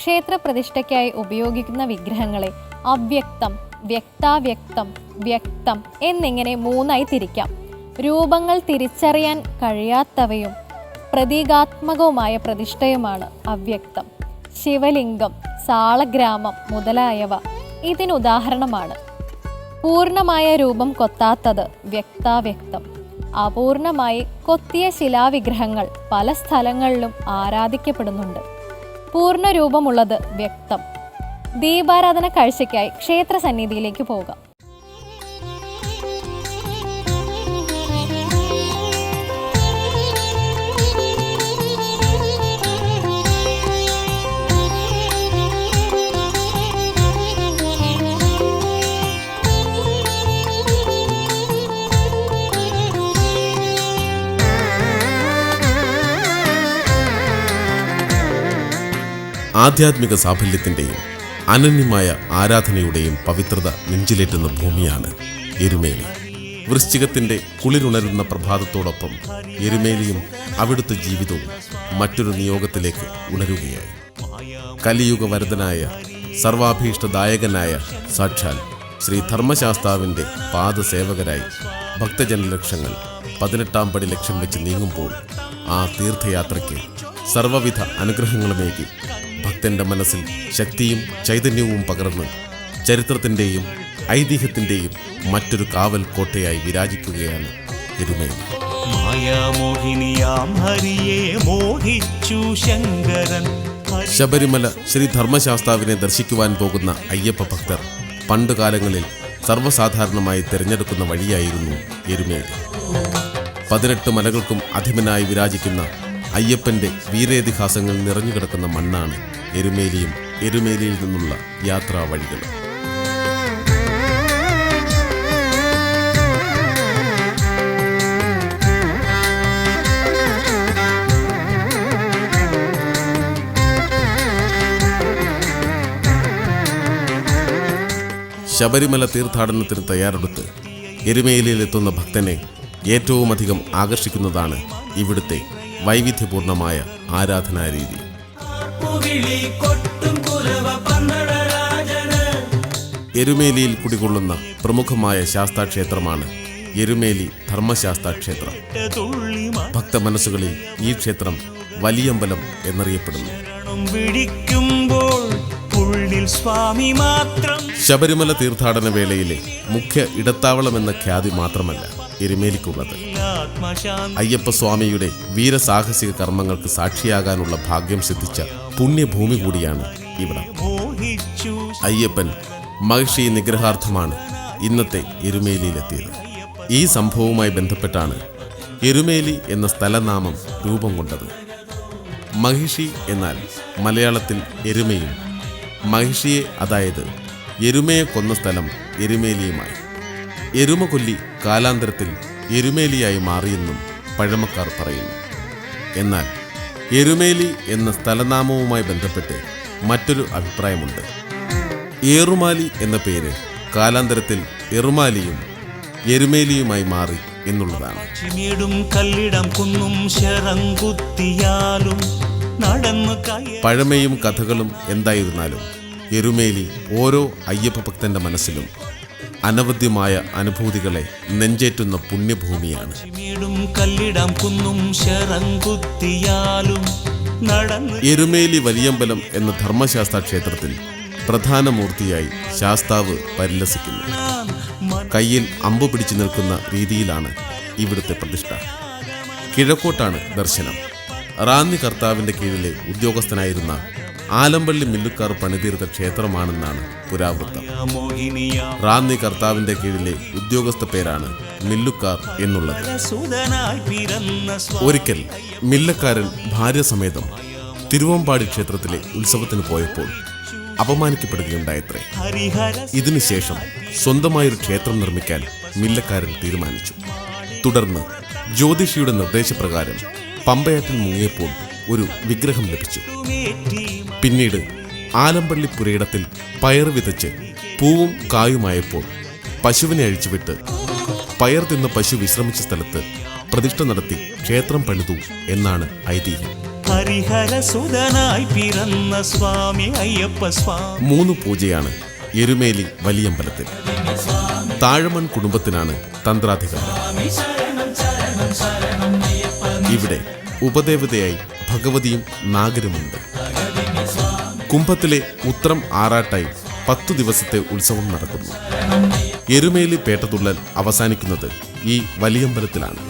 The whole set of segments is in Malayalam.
ക്ഷേത്രപ്രതിഷ്ഠയ്ക്കായി ഉപയോഗിക്കുന്ന വിഗ്രഹങ്ങളെ അവ്യക്തം വ്യക്താവ്യക്തം വ്യക്തം എന്നിങ്ങനെ മൂന്നായി തിരിക്കാം. രൂപങ്ങൾ തിരിച്ചറിയാൻ കഴിയാത്തവയും പ്രതീകാത്മകവുമായ പ്രതിഷ്ഠയുമാണ് അവ്യക്തം. ശിവലിംഗം സാളഗ്രാമം മുതലായവ ഇതിനുദാഹരണമാണ് പൂർണമായ രൂപം കൊത്താത്തത് വ്യക്താവ്യക്തം. അപൂർണമായി കൊത്തിയ ശിലാവിഗ്രഹങ്ങൾ പല സ്ഥലങ്ങളിലും ആരാധിക്കപ്പെടുന്നുണ്ട്. പൂർണ രൂപമുള്ളത് വ്യക്തം. ദീപാരാധന കാഴ്ചയ്ക്കായി ക്ഷേത്ര സന്നിധിയിലേക്ക് പോകാം ആധ്യാത്മിക സാഫല്യത്തിന്റെയും അനന്യമായ ആരാധനയുടെയും പവിത്രത നെഞ്ചിലേറ്റുന്ന ഭൂമിയാണ് എരുമേലി. വൃശ്ചികത്തിന്റെ കുളിരുണരുന്ന പ്രഭാതത്തോടൊപ്പം എരുമേലിയും അവിടുത്തെ ജീവിതവും മറ്റൊരു നിയോഗത്തിലേക്ക് ഉണരുകയായി. കലിയുഗ വരദനായ സർവാഭീഷ്ടദായകനായ സാക്ഷാൽ ശ്രീ ധർമ്മശാസ്താവിന്റെ പാദസേവകരായി ഭക്തജനലക്ഷങ്ങൾ പതിനെട്ടാം പടി ലക്ഷ്യം വെച്ച് നീങ്ങുമ്പോൾ ആ തീർത്ഥയാത്രയ്ക്ക് സർവവിധ അനുഗ്രഹങ്ങളുമേകി ഭക്തന്റെ മനസ്സിൽ ശക്തിയും ചൈതന്യവും പകർന്ന് ചരിത്രത്തിന്റെയും ഐതിഹ്യത്തിന്റെയും മറ്റൊരു കാവൽ കോട്ടയായി വിരാജിക്കുകയാണ് എരുമേലി മായാമോഹിനിയാം ഹരിയെ മോഹിച്ചു ശങ്കരൻ. ശബരിമല ശ്രീ ധർമ്മശാസ്താവിനെ ദർശിക്കുവാൻ പോകുന്ന അയ്യപ്പ ഭക്തർ പണ്ട് കാലങ്ങളിൽ സർവസാധാരണമായി തിരഞ്ഞെടുക്കുന്ന വഴിയായിരുന്നു എരുമേലി. പതിനെട്ട് മലകൾക്കും അധിമനായി വിരാജിക്കുന്ന അയ്യപ്പന്റെ വീരേതിഹാസങ്ങൾ നിറഞ്ഞുകിടക്കുന്ന മണ്ണാണ് എരുമേലിയും എരുമേലിയിൽ നിന്നുള്ള യാത്രാ വഴികളും ശബരിമല തീർത്ഥാടനത്തിന് തയ്യാറെടുത്ത് എരുമേലിയിലെത്തുന്ന ഭക്തനെ ഏറ്റവുമധികം ആകർഷിക്കുന്നതാണ് ഇവിടുത്തെ വൈവിധ്യപൂർണമായ ആരാധനാരീതി. പുകിളി കൊട്ടും കുരവ പന്തളരാജന് എരുമേലിയിൽ കുടികൊള്ളുന്ന പ്രമുഖമായ ശാസ്താക്ഷേത്രമാണ് എരുമേലി ധർമ്മശാസ്താ ക്ഷേത്രം ഭക്ത ഭക്തമനസ്സുകളിൽ ഈ ക്ഷേത്രം വലിയമ്പലം എന്നറിയപ്പെടുന്നു. മരണം സ്വാമി മാത്രം. ശബരിമല തീർത്ഥാടന വേളയിലെ മുഖ്യ ഇടത്താവളമെന്ന ഖ്യാതി മാത്രമല്ല എരുമേലിക്കുള്ളത്. അയ്യപ്പസ്വാമിയുടെ വീരസാഹസിക കർമ്മങ്ങൾക്ക് സാക്ഷിയാകാനുള്ള ഭാഗ്യം സിദ്ധിച്ച പുണ്യഭൂമി കൂടിയാണ് ഇവിടം. അയ്യപ്പൻ മഹിഷി നിഗ്രഹാർത്ഥമാണ് ഇന്നത്തെ എരുമേലിയിലെത്തിയത്. ഈ സംഭവവുമായി ബന്ധപ്പെട്ടാണ് എരുമേലി എന്ന സ്ഥലനാമം രൂപം കൊണ്ടത്. മഹിഷി എന്നാൽ മലയാളത്തിൽ എരുമയും. മഹിഷിയെ അതായത് എരുമയെ കൊന്ന സ്ഥലം എരുമേലിയുമായി. എരുമ കൊല്ലി കാലാന്തരത്തിൽ എരുമേലിയായി മാറിയെന്നും പഴമക്കാർ പറയുന്നു. എന്നാൽ എരുമേലി എന്ന സ്ഥലനാമവുമായി ബന്ധപ്പെട്ട് മറ്റൊരു അഭിപ്രായമുണ്ട്. ഏറുമാലി എന്ന പേര് കാലാന്തരത്തിൽ എറുമാലിയും എരുമേലിയുമായി മാറി എന്നുള്ളതാണ്. കല്ലിടം കുന്നും ശരംകുത്തിയാലും പഴമയും കഥകളും എന്തായിരുന്നാലും എരുമേലി ഓരോ അയ്യപ്പ ഭക്തന്റെ മനസ്സിലും അനവധ്യമായ അനുഭൂതികളെ നെഞ്ചേറ്റുന്ന പുണ്യഭൂമിയാണ്. കല്ലിടം കുന്നും ശരംകുത്തിയാലും എരുമേലി വലിയമ്പലം എന്ന ധർമ്മശാസ്ത്ര ക്ഷേത്രത്തിൽ പ്രധാന മൂർത്തിയായി ശാസ്താവ് പരിലസിക്കുന്നു. കയ്യിൽ അമ്പ് പിടിച്ചു നിൽക്കുന്ന രീതിയിലാണ് ഇവിടുത്തെ പ്രതിഷ്ഠ. കിഴക്കോട്ടാണ് ദർശനം. റാന്നി കർത്താവിന്റെ കീഴിലെ ഉദ്യോഗസ്ഥനായിരുന്ന ആലമ്പള്ളി മില്ലുക്കാർ പണിതീർത്ത ക്ഷേത്രമാണെന്നാണ് പുരാവൃത്തം. റാന്നി കർത്താവിന്റെ കീഴിലെ ഉദ്യോഗസ്ഥ പേരാണ് മില്ലുക്കാർ എന്നുള്ളത്. ഒരിക്കൽ മില്ലക്കാരൻ ഭാര്യ സമേതം തിരുവമ്പാടി ക്ഷേത്രത്തിലെ ഉത്സവത്തിന് പോയപ്പോൾ അപമാനിക്കപ്പെടുകയുണ്ടായത്രേ. ഇതിനുശേഷം സ്വന്തമായൊരു ക്ഷേത്രം നിർമ്മിക്കാൻ മില്ലക്കാരൻ തീരുമാനിച്ചു. തുടർന്ന് ജ്യോതിഷിയുടെ നിർദ്ദേശപ്രകാരം പമ്പയാറ്റിൽ മുങ്ങിയപ്പോൾ ഒരു വിഗ്രഹം ലഭിച്ചു. പിന്നീട് ആലമ്പള്ളി പുരയിടത്തിൽ പയർ വിതച്ച് പൂവും കായുമായപ്പോൾ പശുവിനെ അഴിച്ചുവിട്ട് പയർ തിന്ന പശു വിശ്രമിച്ച സ്ഥലത്ത് പ്രതിഷ്ഠ നടത്തി ക്ഷേത്രം പണിതു എന്നാണ് ഐതിഹ്യം. ഹരിഹരസുതനായി പിറന്ന സ്വാമി അയ്യപ്പ സ്വാമി. മൂന്ന് പൂജയാണ് എരുമേലി വലിയമ്പലത്തിൽ. താഴമൺ കുടുംബത്തിനാണ് തന്ത്രാധികാരം. ഇവിടെ ഉപദേവതയായി ഭഗവതിയും നാഗരുമുണ്ട്. കുംഭത്തിലെ ഉത്രം ആറാട്ടായി പത്തു ദിവസത്തെ ഉത്സവം നടക്കുന്നു. എരുമേലി പേട്ടതുള്ളൽ അവസാനിക്കുന്നത് ഈ വലിയമ്പലത്തിലാണ്.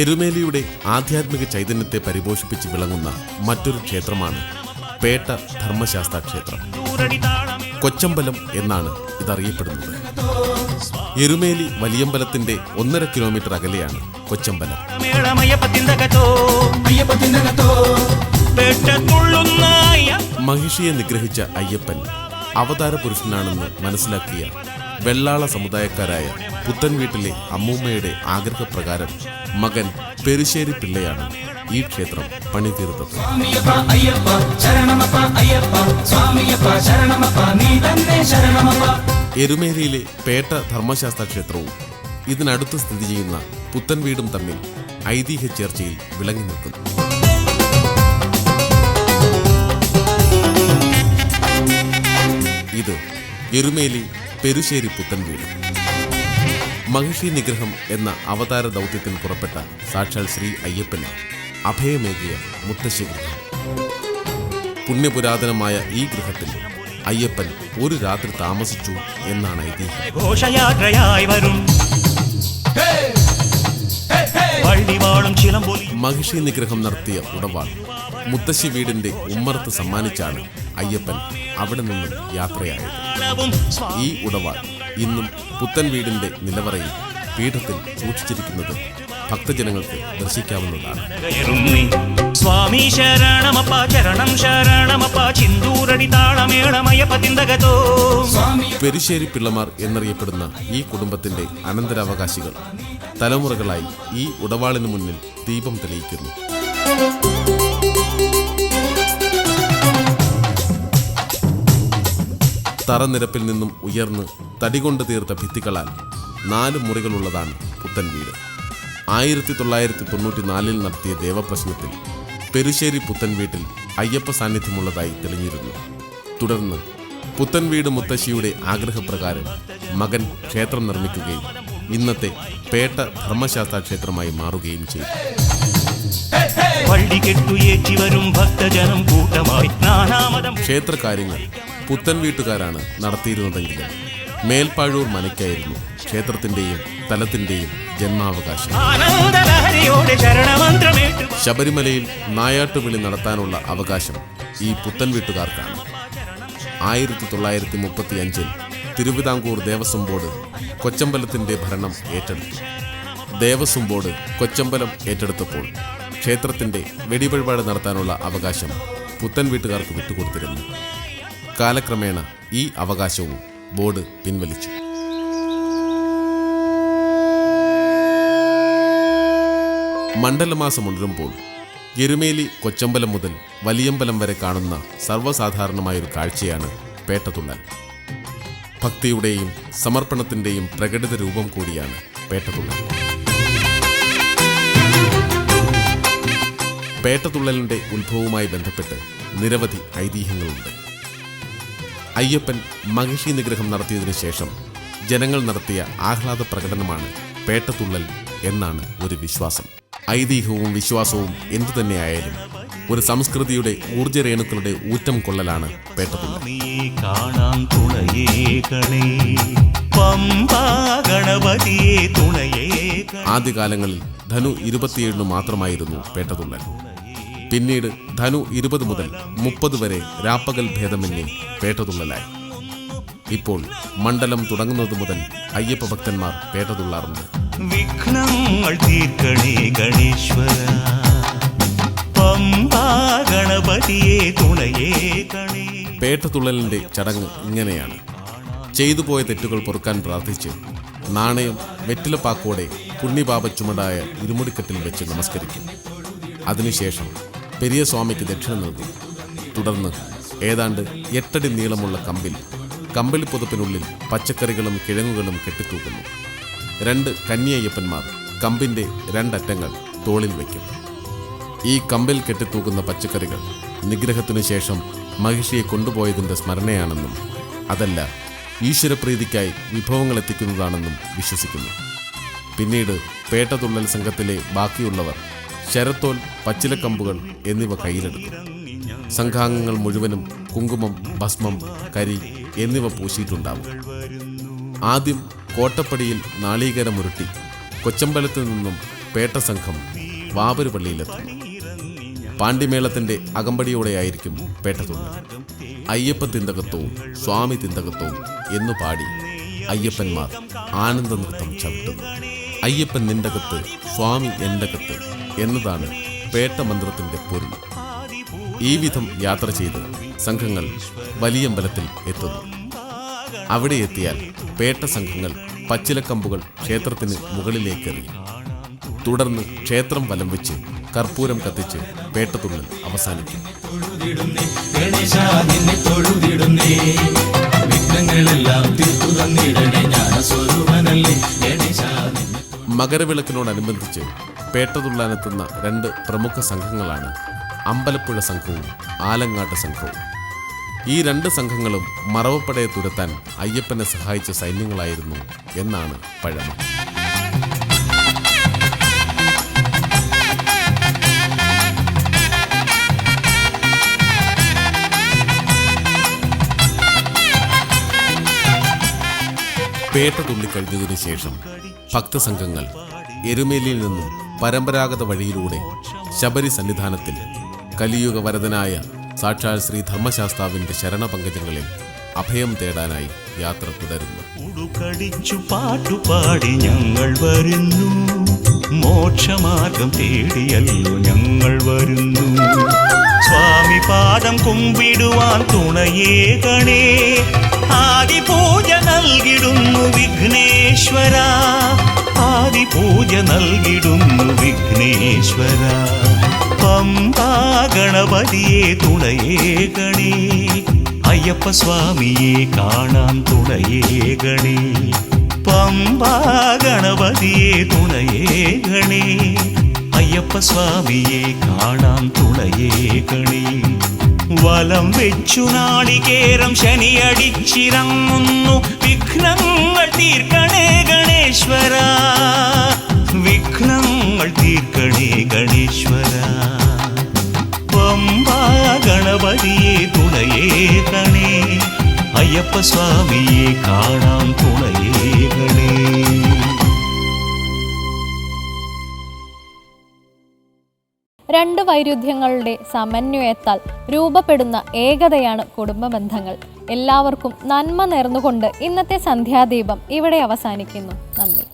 എരുമേലിയുടെ ആധ്യാത്മിക ചൈതന്യത്തെ പരിപോഷിപ്പിച്ച് വിളങ്ങുന്ന മറ്റൊരു ക്ഷേത്രമാണ് പേട്ട ധർമ്മശാസ്ത്ര ക്ഷേത്രം കൊച്ചമ്പലം എന്നാണ് ഇതറിയപ്പെടുന്നത്. എരുമേലി വലിയമ്പലത്തിന്റെ ഒന്നര കിലോമീറ്റർ അകലെയാണ് കൊച്ചമ്പലം. മഹിഷിയെ നിഗ്രഹിച്ച അയ്യപ്പൻ അവതാര പുരുഷനാണെന്ന് മനസ്സിലാക്കിയ വെള്ളാള സമുദായക്കാരായ പുത്തൻ വീട്ടിലെ അമ്മൂമ്മയുടെ ആഗ്രഹപ്രകാരം മകൻ പെരുശ്ശേരി പിള്ളയാണ് ഈ ക്ഷേത്രം പണിതീർത്തത്. എരുമേലിയിലെ പേട്ട ധർമ്മശാസ്ത്ര ക്ഷേത്രവും ഇതിനടുത്ത് സ്ഥിതി ചെയ്യുന്ന പുത്തൻ വീടും തമ്മിൽ ഐതിഹ്യ ചേർച്ചയിൽ വിളങ്ങി നിൽക്കുന്നു. ഇത് എരുമേലി പെരുശ്ശേരി പുത്തൻ വീട്. മഹിഷി നിഗ്രഹം എന്ന അവതാര ദൗത്യത്തിന് പുറപ്പെട്ട സാക്ഷാൽ ശ്രീ അയ്യപ്പന് അഭയമേകിയ മുത്തശ്ശി ഗൃഹം പുണ്യപുരാതനമായ ഈ ഗൃഹത്തിൽ അയ്യപ്പൻ ഒരു രാത്രി താമസിച്ചു എന്നാണ് ഐതിഹ്യം. ഘോഷയാത്രയായി വരും. മഹിഷി നിഗ്രഹം നടത്തിയ ഉടവാൾ മുത്തശ്ശി വീടിന്റെ ഉമ്മറത്ത് സമ്മാനിച്ചാണ് അയ്യപ്പൻ അവിടെ നിന്നും യാത്രയായത്. ഈ ഉടവാൾ ഇന്നും പുത്തൻ വീടിന്റെ നിലവറയിൽ പീഠത്തിൽ സൂക്ഷിച്ചിരിക്കുന്നത് ഭക്തജനങ്ങൾക്ക് ദർശിക്കാവുന്നതാണ്. സ്വാമി ശരണമപ്പ ചരണം ശരണമപ്പ ചിന്തൂരടി താളമേളമയ പതിന്തകതോ. പെരുശ്ശേരി പിള്ളമാർ എന്നറിയപ്പെടുന്ന ഈ കുടുംബത്തിന്റെ അനന്തരാവകാശികൾ തലമുറകളായി ഈ ഉടവാളിന് മുന്നിൽ ദീപം തെളിയിക്കുന്നു. തറനിരപ്പിൽ നിന്നും ഉയർന്ന് തടികൊണ്ട് തീർത്ത ഭിത്തികളാൽ നാല് മുറികളുള്ളതാണ് പുത്തൻ വീട്. ആയിരത്തി തൊള്ളായിരത്തി തൊണ്ണൂറ്റി നാലിൽ നടത്തിയ ദേവപ്രശ്നത്തിൽ പെരുശ്ശേരി പുത്തൻ വീട്ടിൽ അയ്യപ്പ സാന്നിധ്യമുള്ളതായി തെളിഞ്ഞിരുന്നു. തുടർന്ന് പുത്തൻവീട് മുത്തശ്ശിയുടെ ആഗ്രഹപ്രകാരം മകൻ ക്ഷേത്രം നിർമ്മിക്കുകയും ഇന്നത്തെ പേട്ട ധർമ്മശാസ്ത്ര ക്ഷേത്രമായി മാറുകയും ചെയ്തു. വരും ഭക്തജനം കൂട്ടമായി ക്ഷേത്രകാര്യങ്ങൾ പുത്തൻ വീട്ടുകാരാണ് നടത്തിയിരുന്നതെങ്കിലും മേൽപ്പാഴൂർ മനയ്ക്കായിരുന്നു ക്ഷേത്രത്തിന്റെയും തലത്തിന്റെയും ജന്മാവകാശം. ശബരിമലയിൽ നായാട്ടുവിളി നടത്താനുള്ള അവകാശം ഈ പുത്തൻ വീട്ടുകാർക്കാണ്. ആയിരത്തി തൊള്ളായിരത്തി മുപ്പത്തി അഞ്ചിൽ തിരുവിതാംകൂർ ദേവസ്വം ബോർഡ് കൊച്ചമ്പലത്തിന്റെ ഭരണം ഏറ്റെടുത്തു. ദേവസ്വം ബോർഡ് കൊച്ചമ്പലം ഏറ്റെടുത്തപ്പോൾ ക്ഷേത്രത്തിന്റെ വെടിവഴിപാട് നടത്താനുള്ള അവകാശം പുത്തൻ വീട്ടുകാർക്ക് വിട്ടുകൊടുത്തിരുന്നു. കാലക്രമേണ ഈ അവകാശവും ബോർഡ് പിൻവലിച്ചു. മണ്ഡലമാസം ഉണരുമ്പോൾ എരുമേലി കൊച്ചമ്പലം മുതൽ വലിയമ്പലം വരെ കാണുന്ന സർവസാധാരണമായൊരു കാഴ്ചയാണ് പേട്ടതുള്ളൽ ഭക്തിയുടെയും സമർപ്പണത്തിന്റെയും പ്രകടിത രൂപം കൂടിയാണ് പേട്ടതുള്ളൽ പേട്ടതുള്ളലിന്റെ ഉത്ഭവവുമായി ബന്ധപ്പെട്ട് നിരവധി ഐതിഹ്യങ്ങളുണ്ട്. അയ്യപ്പൻ മഹിഷി നിഗ്രഹം നടത്തിയതിനു ശേഷം ജനങ്ങൾ നടത്തിയ ആഹ്ലാദ പ്രകടനമാണ് പേട്ടതുള്ളൽ എന്നാണ് ഒരു വിശ്വാസം. ഐതിഹ്യവും വിശ്വാസവും എന്തു തന്നെയായാലും ഒരു സംസ്കൃതിയുടെ ഊർജരേണുക്കളുടെ ഊറ്റം കൊള്ളലാണ് പേട്ടത്തുള്ളൽ. ആദ്യകാലങ്ങളിൽ ധനു ഇരുപത്തിയേഴിന് മാത്രമായിരുന്നു പേട്ടതുള്ളൽ പിന്നീട് ധനു ഇരുപത് മുതൽ മുപ്പത് വരെ രാപ്പകൽ ഭേദമന്യേ പേട്ടതുള്ളലായി. ഇപ്പോൾ മണ്ഡലം തുടങ്ങുന്നത് മുതൽ അയ്യപ്പ ഭക്തന്മാർ പേട്ടതുള്ളാറുണ്ട്. വിഘ്നങ്ങൾ തീർക്കണേ ഗണേശ്വര. ഗണപതിയെ തുണയേകണേ പേട്ടതുള്ളലിന്റെ ചടങ്ങ് ഇങ്ങനെയാണ്. ചെയ്തു പോയ തെറ്റുകൾ പൊറുക്കാൻ പ്രാർത്ഥിച്ച് നാണയം വെറ്റിലപ്പാക്കോടെ പുണ്യപാപ ചുമടായ ഇരുമുടിക്കെട്ടിൽ വെച്ച് നമസ്കരിക്കും. അതിനുശേഷം പെരിയ സ്വാമിക്ക് ദക്ഷിണ നൽകി. തുടർന്ന് ഏതാണ്ട് എട്ടടി നീളമുള്ള കമ്പിൽ കമ്പിൽ പച്ചക്കറികളും കിഴങ്ങുകളും കെട്ടിത്തൂക്കുന്നു. രണ്ട് കന്യയ്യപ്പന്മാർ കമ്പിന്റെ രണ്ടറ്റങ്ങൾ തോളിൽ വയ്ക്കും. ഈ കമ്പിൽ കെട്ടിത്തൂക്കുന്ന പച്ചക്കറികൾ നിഗ്രഹത്തിനു ശേഷം മഹിഷിയെ കൊണ്ടുപോയതിന്റെ സ്മരണയാണെന്നും അതല്ല ഈശ്വരപ്രീതിക്കായി വിഭവങ്ങൾ എത്തിക്കുന്നതാണെന്നും വിശ്വസിക്കുന്നു. പിന്നീട് പേട്ടതുള്ളൽ സംഘത്തിലെ ബാക്കിയുള്ളവർ ശരത്തോൽ പച്ചിലക്കമ്പുകൾ എന്നിവ കയ്യിലെടുത്തു. സംഘാംഗങ്ങൾ മുഴുവനും കുങ്കുമം ഭസ്മം കരി എന്നിവ പൂശിയിട്ടുണ്ടാവും. ആദ്യം കോട്ടപ്പടിയിൽ നാളീകരമുരുട്ടി കൊച്ചമ്പലത്തിൽ നിന്നും പേട്ട സംഘം വാവരുപള്ളിയിലെത്തുന്നു പാണ്ഡിമേളത്തിന്റെ അകമ്പടിയോടെയായിരിക്കും പേട്ടതുള്ളൽ അയ്യപ്പ തിന്തകത്വവും സ്വാമി തിന്തകത്വവും എന്നു പാടി അയ്യപ്പന്മാർ ആനന്ദ നൃത്തം ചവിട്ടുന്നു. അയ്യപ്പൻ നിന്റെ കത്ത് സ്വാമി എന്റകത്ത് എന്നതാണ് പേട്ട മന്ത്രത്തിന്റെ പൊരുൾ. ഈ വിധം യാത്ര ചെയ്ത് സംഘങ്ങൾ വലിയമ്പലത്തിൽ എത്തുന്നു. അവിടെ എത്തിയാൽ പേട്ട സംഘങ്ങൾ പച്ചിലക്കമ്പുകൾ ക്ഷേത്രത്തിന് മുകളിലേക്കെറിയും തുടർന്ന് ക്ഷേത്രം വലം വെച്ച് കർപ്പൂരം കത്തിച്ച് പേട്ടത്തുള്ളൽ അവസാനിക്കും. വിഘ്നങ്ങളെല്ലാം തീർത്തു തന്നിടണേ ജ്ഞാനസ്വരൂപനല്ലേ ഗണേശ മകരവിളക്കിനോടനുബന്ധിച്ച് പേട്ടതുള്ളാനെത്തുന്ന രണ്ട് പ്രമുഖ സംഘങ്ങളാണ് അമ്പലപ്പുഴ സംഘവും ആലങ്ങാട്ട് സംഘവും. ഈ രണ്ട് സംഘങ്ങളും മറവപ്പടയെ തുരത്താൻ അയ്യപ്പനെ സഹായിച്ച സൈന്യങ്ങളായിരുന്നു എന്നാണ് പഴമ. പേട്ട തുള്ളിക്കഴിഞ്ഞതിനു ശേഷം ഭക്തസംഘങ്ങൾ എരുമേലിയിൽ നിന്നും പരമ്പരാഗത വഴിയിലൂടെ ശബരി സന്നിധാനത്തിൽ കലിയുഗ വരദനായ സാക്ഷാൽ ശ്രീ ധർമ്മശാസ്താവിന്റെ ശരണപങ്കജങ്ങളിൽ അഭയം തേടാനായി യാത്ര തുടരുന്നു. ഉടുകടിച്ചു പാട്ടുപാടി ഞങ്ങൾ വരുന്നു. മോക്ഷമാർഗം തേടിയല്ലോ ഞങ്ങൾ വരുന്നു. സ്വാമി പാദം കുമ്പിടുവാൻ തുണയേകണേ ആദി പൂജ നൽകിടുന്നു വിഘ്നേശ്വര ആദി പൂജ നൽകിടുന്നു വിഘ്നേശ്വര പമ്പാ ഗണപതിയെ തുണയേകണേ അയ്യപ്പ സ്വാമിയെ കാണാൻ തുണയേകണേ പമ്പാ ഗണപതിയെ തുണയേകണേ അയ്യപ്പ സ്വാമിയെ കാണാൻ തുണയേകണേ വലം വെച്ചു നാളികേരം ശനിയടിച്ചിറങ്ങുന്നു വിഘ്നങ്ങൾ തീർക്കണേ ഗണേശ്വര വിഘ്നങ്ങൾ തീർക്കണേ ഗണേശ്വര പമ്പാ ഗണപതിയെ തുണയേകണേ അയ്യപ്പ സ്വാമിയെ കാണാൻ തുണയേകണേ രണ്ട് വൈരുദ്ധ്യങ്ങളുടെ സമന്വയത്താൽ രൂപപ്പെടുന്ന ഏകതയാണ് കുടുംബ ബന്ധങ്ങൾ എല്ലാവർക്കും നന്മ നേർന്നുകൊണ്ട് ഇന്നത്തെ സന്ധ്യാദീപം ഇവിടെ അവസാനിക്കുന്നു. നന്ദി.